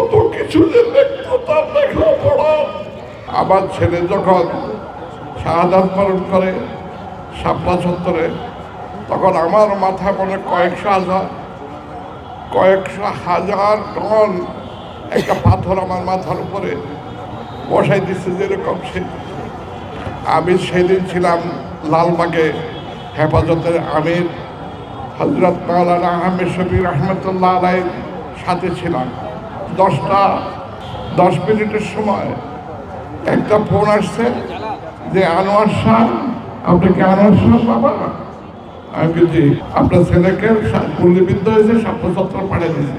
কত কিছু যে লিখতো তার লেখাপড়া। আমার ছেলে যখন শাহাদাত পালন করে সাপলা চত্বরে তখন আমার মাথা মনে কয়েকশো হাজার কয়েকশো হাজার টন একটা পাথর আমার মাথার উপরে বসাই দিচ্ছে যেরকম সে। আমি সেদিন ছিলাম লালবাগে হেফাজতের আমির হজরত মাওলানা আহমেদ শফির রহমতুল্লাহ আলাইয়ের সাথে ছিলাম। দশটা, দশ মিনিটের সময় একটা ফোন আসছে যে, আনোয়ার শাহ, আপনি কি আনোয়ার শাহ বাবা? আমি বলছি, আপনার ছেলেকে গুলিবিদ্ধ হয়েছে স্বাস্থ্যচত্র পাঠিয়ে দিয়েছে।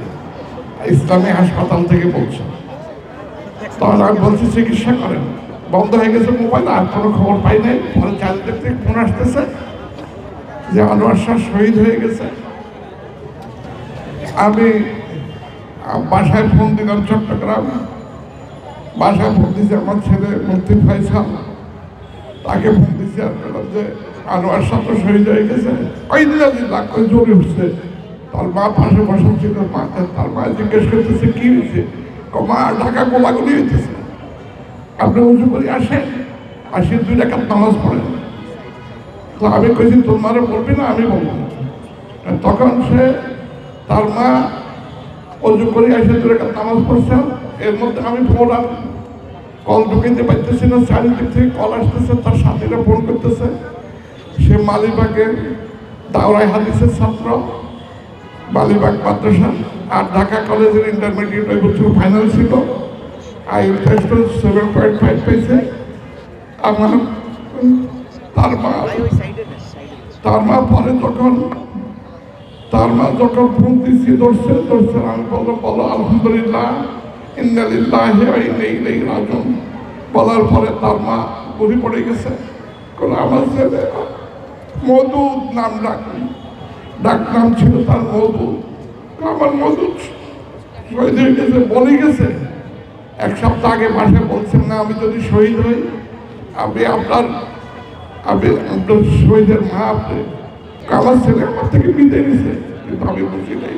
ইসলামী হাসপাতাল থেকে বলছে। তখন আমি বলছি, চিকিৎসা করেন। বন্ধ হয়ে গেছে মোবাইল, আর কোনো খবর পাই নাই। পরে চারিদিক থেকে ফোন আসতেছে যে, আনোয়ার শাহ শহীদ হয়ে গেছে। আমি বাসায় ফোন দিলাম চট্টগ্রাম। বাসায় ফোন দিয়েছে আমার ছেলে মুফতি ফাইসাল তাকে ফোন দিয়েছি আর বললাম যে, আনোয়ার তো শহীদ হয়ে গেছে। ওই দিন লাখ করে জোরে উঠছে তার মা পাশে বসা ছিল, মা তার মা জিজ্ঞেস করতেছে, কি হয়েছে? মা, ঢাকা গোলাগুলি হইতেছে। আপনি উঁচু করে আসেন। আসি দুই টাকা নামাজ পড়েন। তো আমি কইছি তোর মারে বলবি না, আমি বলব। তখন সে তার মা অজু করে এসে দূরে একটা নামাজ পড়ছেন এর মধ্যে আমি ফোন কল ঢুকিতে পারতেছি না, চারিদিক থেকে কল আসতেছে, তার সাথীরা ফোন করতেছে। সে মালিবাগের দাওরাই হাদিসের ছাত্র, মালিবাগ মাদ্রাসা, আর ঢাকা কলেজের ইন্টারমিডিয়েট ওই বছর ফাইনাল ছিল। আই টেস্ট সেভেন পয়েন্ট ফাইভ পেয়েছে। আমার, তার মা তার মা পরে তখন তার মা যখন ফোন দিচ্ছি ধরছে আমি বললাম বলো, আলহামদুলিল্লাহ ইন্দালিল্লাহ রাজন বলার পরে তার মা ঘুরে পড়ে গেছে। কোনো আমার ছেলে মধুদ নাম ডাক ডাক নাম ছিল তার মধুদ আমার মধুদ শহীদ হয়ে গেছে, বলে গেছে। এক সপ্তাহ আগে মাসে বলছেন না, আমি যদি শহীদ হই, আমি আপনার আমি আপনার শহীদের মা আপনি আমার ছেলে আমার থেকে বিদায় নিছে, কিন্তু আমি বুঝি নাই।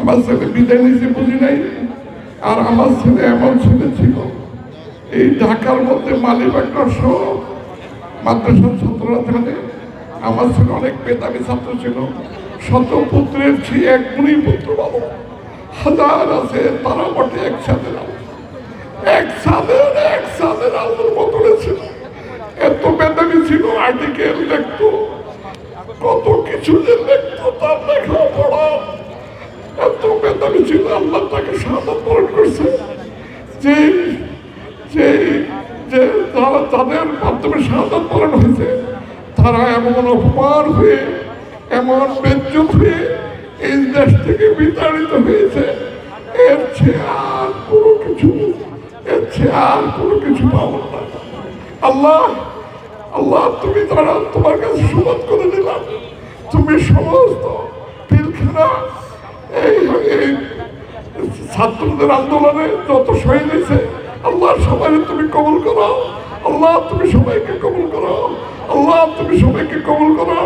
আমার ছেলে বিদায় নিছে, বুঝি নাই। আর আমার ছেলে এমন ছেলে ছিল, এই ঢাকার মধ্যে মালিবাগটা সব মাদ্রাসার ছাত্ররা থাকে আমার ছেলে অনেক মেধাবী ছাত্র ছিল। শত পুত্রের এক গুণী পুত্র বাবু হাজার আছে, তারা বটে এক আর্টিকেল কত কিছু যে লিখতো তার লেখা পড়া এত মেধাবী ছিল, আল্লাহ তাকে সাদা বরণ করছে। যে তারা তাদের মাধ্যমে সাদা বরণ হয়েছে, তারা এমন অপমান হয়ে, এমন বেজ্জত হয়ে এই দেশ থেকে বিতাড়িত হয়েছে। এর চেয়ে আর কোনো কিছু, এর চেয়ে আর কোনো কিছু পাবো না। আল্লাহ আল্লাহ, তুমি তারা তোমার কাছে সুবাদ করে দিলাম তুমি সমস্ত পিলখানা, এই ছাত্রদের আন্দোলনে যত শহীদ হয়েছে আল্লাহ সবাই তুমি কবল করো। আল্লাহ, তুমি সবাইকে কবল করো। আল্লাহ, তুমি সবাইকে কবল করো।